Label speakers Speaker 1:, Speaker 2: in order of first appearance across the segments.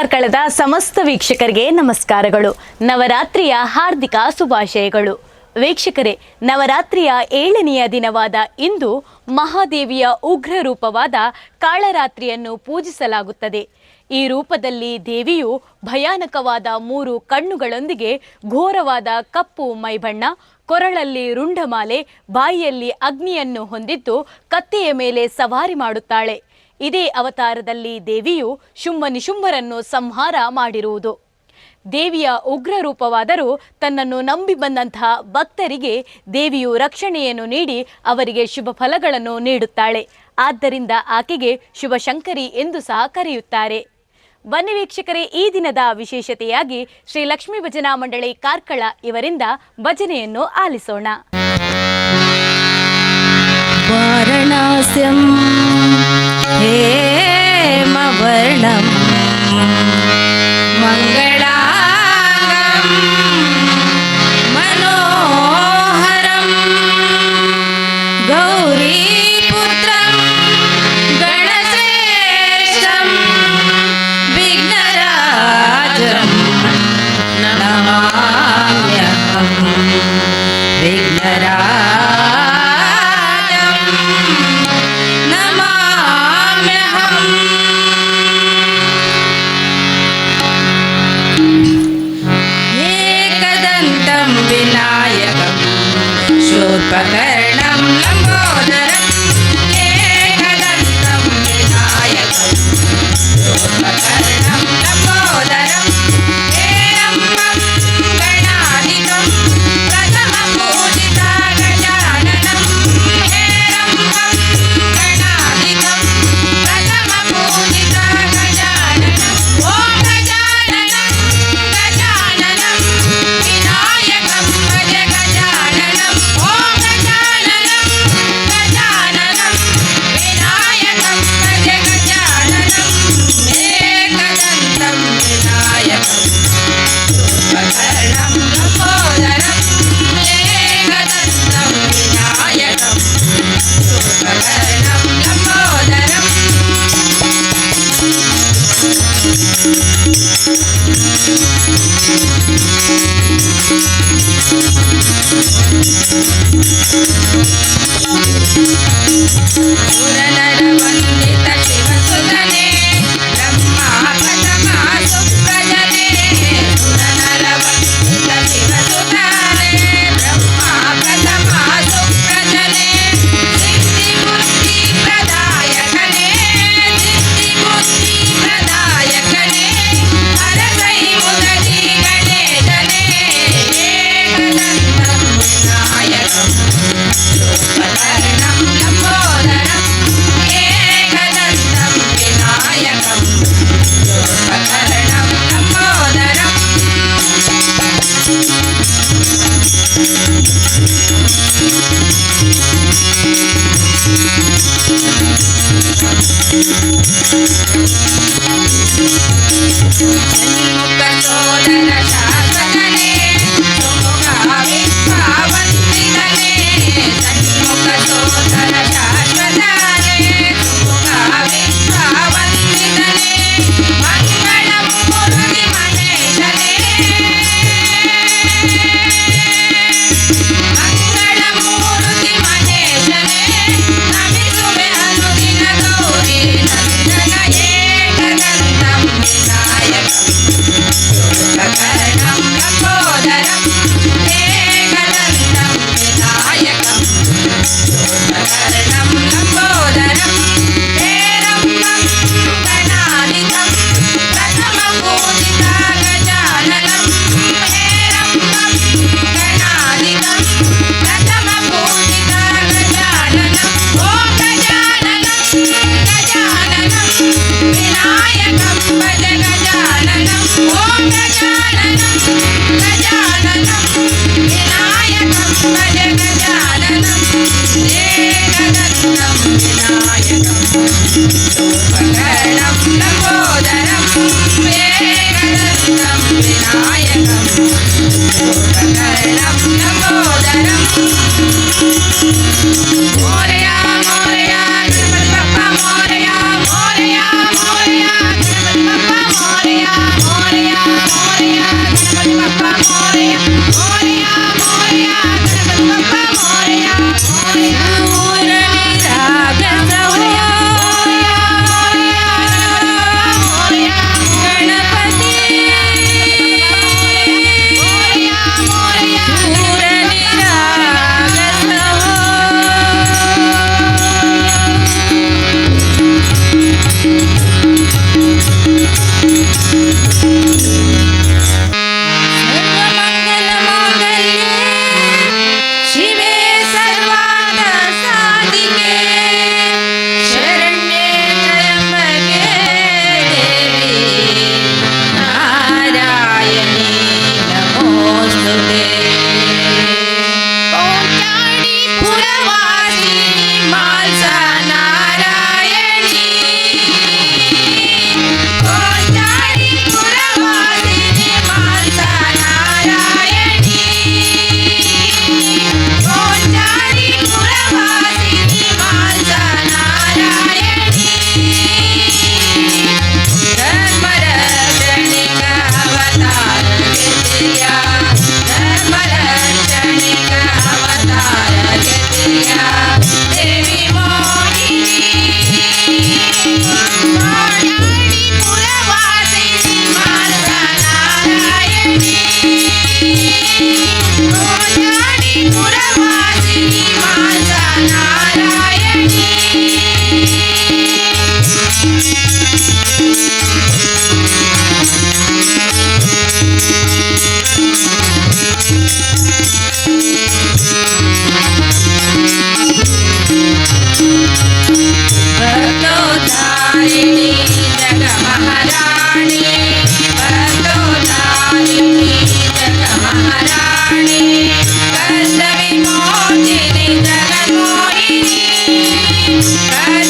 Speaker 1: ಕಾರ್ಕಳದ ಸಮಸ್ತ ವೀಕ್ಷಕರಿಗೆ ನಮಸ್ಕಾರಗಳು. ನವರಾತ್ರಿಯ ಹಾರ್ದಿಕ ಶುಭಾಶಯಗಳು. ವೀಕ್ಷಕರೇ, ನವರಾತ್ರಿಯ ಏಳನೆಯ ದಿನವಾದ ಇಂದು ಮಹಾದೇವಿಯ ಉಗ್ರ ರೂಪವಾದ ಕಾಳರಾತ್ರಿಯನ್ನು ಪೂಜಿಸಲಾಗುತ್ತದೆ. ಈ ರೂಪದಲ್ಲಿ ದೇವಿಯು ಭಯಾನಕವಾದ ಮೂರು ಕಣ್ಣುಗಳೊಂದಿಗೆ ಘೋರವಾದ ಕಪ್ಪು ಮೈಬಣ್ಣ, ಕೊರಳಲ್ಲಿ ರುಂಡಮಾಲೆ, ಬಾಯಿಯಲ್ಲಿ ಅಗ್ನಿಯನ್ನು ಹೊಂದಿದ್ದು ಕತ್ತೆಯ ಮೇಲೆ ಸವಾರಿ ಮಾಡುತ್ತಾಳೆ. ಇದೇ ಅವತಾರದಲ್ಲಿ ದೇವಿಯು ಶುಂಭ ನಿಶುಂಭರನ್ನು ಸಂಹಾರ ಮಾಡಿರುವುದು. ದೇವಿಯ ಉಗ್ರ ರೂಪವಾದರೂ ತನ್ನನ್ನು ನಂಬಿ ಬಂದಂತಹ ಭಕ್ತರಿಗೆ ದೇವಿಯು ರಕ್ಷಣೆಯನ್ನು ನೀಡಿ ಅವರಿಗೆ ಶುಭ ಫಲಗಳನ್ನು ನೀಡುತ್ತಾಳೆ. ಆದ್ದರಿಂದ ಆಕೆಗೆ ಶುಭಶಂಕರಿ ಎಂದು ಸಹ ಕರೆಯುತ್ತಾರೆ. ಬನ್ನಿ ವೀಕ್ಷಕರೇ, ಈ ದಿನದ ವಿಶೇಷತೆಯಾಗಿ ಶ್ರೀ ಲಕ್ಷ್ಮೀ ಭಜನಾ ಮಂಡಳಿ ಕಾರ್ಕಳ ಇವರಿಂದ ಭಜನೆಯನ್ನು ಆಲಿಸೋಣ. ഹേമവർണം பகர்ணம் Hola, Tengo perdón en la Madam, number.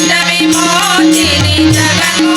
Speaker 1: Jaganmohini ஜெகன்மோ